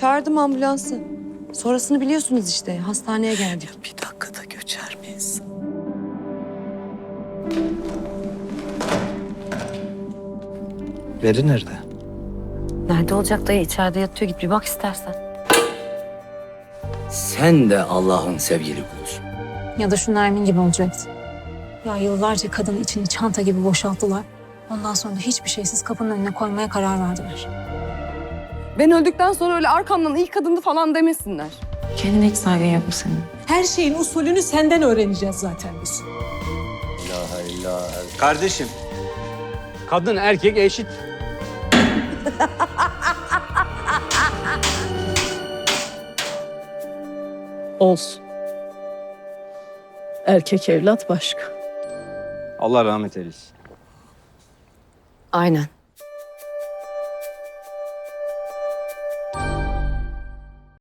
Çağırdım ambulansı. Sonrasını biliyorsunuz işte. Hastaneye geldik. Bir dakikada göçer miyiz? Veri nerede? Nerede olacak dayı? İçeride yatıyor. Git bir bak istersen. Sen de Allah'ın sevgili kulusun. Ya da şu Nermin gibi olacaktı. Ya yıllarca kadın içini çanta gibi boşalttılar. Ondan sonra da hiçbir şeysiz kapının önüne koymaya karar verdiler. Ben öldükten sonra öyle arkamdan ilk kadındı falan demesinler. Kendine hiç saygın yok mu senin? Her şeyin usulünü senden öğreneceğiz zaten biz. Kardeşim. Kadın erkek eşit. Olsun. Erkek evlat başka. Allah rahmet eylesin. Aynen.